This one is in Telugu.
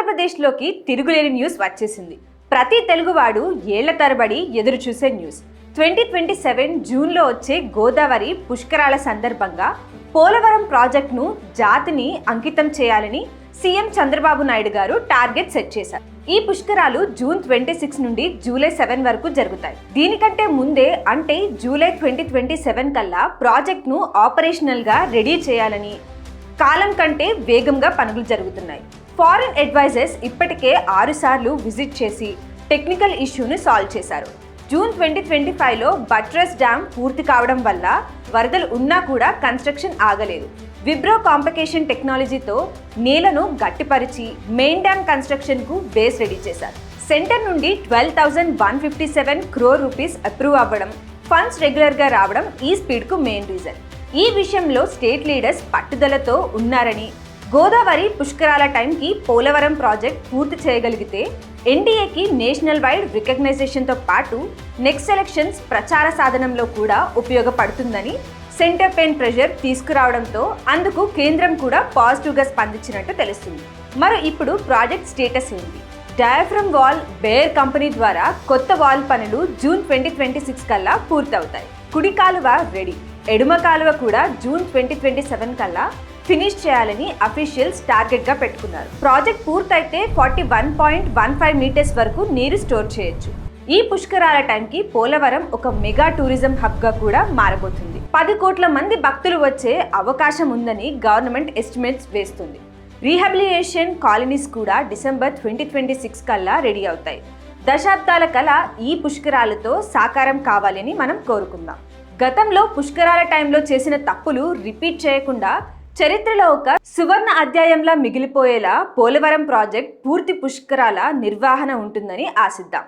ఆంధ్రప్రదేశ్లోకి తిరుగులేని న్యూస్ వచ్చేసింది. ప్రతి తెలుగువాడు ఏళ్ళ తరబడి ఎదురు చూసే న్యూస్. ట్వంటీ ట్వంటీ సెవెన్ జూన్లో వచ్చే గోదావరి పుష్కరాల సందర్భంగా పోలవరం ప్రాజెక్టును జాతిని అంకితం చేయాలని సీఎం చంద్రబాబు నాయుడు గారు టార్గెట్ సెట్ చేశారు. ఈ పుష్కరాలు జూన్ ట్వంటీ సిక్స్ నుండి జూలై సెవెన్ వరకు జరుగుతాయి. దీనికంటే ముందే అంటే జూలై ట్వంటీ ట్వంటీ సెవెన్ కల్లా ప్రాజెక్ట్ను ఆపరేషనల్గా రెడీ చేయాలని కాలం కంటే వేగంగా పనులు జరుగుతున్నాయి. ఫారిన్ అడ్వైజర్స్ ఇప్పటికే ఆరుసార్లు విజిట్ చేసి టెక్నికల్ ఇష్యూని సాల్వ్ చేశారు. జూన్ ట్వంటీ ట్వంటీ ఫైవ్లో బట్రస్ డ్యామ్ పూర్తి కావడం వల్ల వరదలు ఉన్నా కూడా కన్స్ట్రక్షన్ ఆగలేదు. విబ్రో కాంపికేషన్ టెక్నాలజీతో నేలను గట్టిపరిచి మెయిన్ డ్యామ్ కన్స్ట్రక్షన్కు బేస్ రెడీ చేశారు. సెంటర్ నుండి twelve thousand one fifty seven crore rupees approve అవ్వడం ఫండ్స్ రెగ్యులర్గా రావడం ఈ స్పీడ్కు మెయిన్ రీజన్. ఈ విషయంలో స్టేట్ లీడర్స్ పట్టుదలతో ఉన్నారని గోదావరి పుష్కరాల టైంకి పోలవరం ప్రాజెక్ట్ పూర్తి చేయగలిగితే ఎన్డీఏకి నేషనల్ వైడ్ రికగ్నైజేషన్తో పాటు నెక్స్ట్ ఎలక్షన్స్ ప్రచార సాధనంలో కూడా ఉపయోగపడుతుందని సెంటర్ పెయిన్ ప్రెషర్ తీసుకురావడంతో అందుకు కేంద్రం కూడా పాజిటివ్గా స్పందించినట్టు తెలుస్తుంది. మరి ఇప్పుడు ప్రాజెక్ట్ స్టేటస్ ఏంటి? డయాఫ్రమ్ వాల్ బేర్ కంపెనీ ద్వారా కొత్త వాల్ పనులు జూన్ ట్వంటీ ట్వంటీ సిక్స్ కల్లా పూర్తవుతాయి. కుడి కాలువ రెడీ. ఎడుమ కాలువ కూడా జూన్ ట్వంటీ ట్వంటీ సెవెన్ కల్లా ఫినిష్ చేయాలని అఫీషియల్స్ టార్గెట్గా పెట్టుకున్నారు. ప్రాజెక్ట్ పూర్తయితే forty one point one five metres వరకు నీరు స్టోర్ చేయొచ్చు. ఈ పుష్కరాల టైంకి పోలవరం ఒక మెగా టూరిజం హబ్గా కూడా మారబోతుంది. పది కోట్ల మంది భక్తులు వచ్చే అవకాశం ఉందని గవర్నమెంట్ ఎస్టిమేట్స్ వేస్తుంది. రీహాబిలియేషన్ కాలనీస్ కూడా డిసెంబర్ ట్వంటీ ట్వంటీ సిక్స్ కల్లా రెడీ అవుతాయి. దశాబ్దాల కల ఈ పుష్కరాలతో సాకారం కావాలని మనం కోరుకుందాం. గతంలో పుష్కరాల టైంలో చేసిన తప్పులు రిపీట్ చేయకుండా చరిత్రలో ఒక సువర్ణ అధ్యాయంలా మిగిలిపోయేలా పోలవరం ప్రాజెక్ట్ పూర్తి పుష్కరాల నిర్వహణ ఉంటుందని ఆశిద్దాం.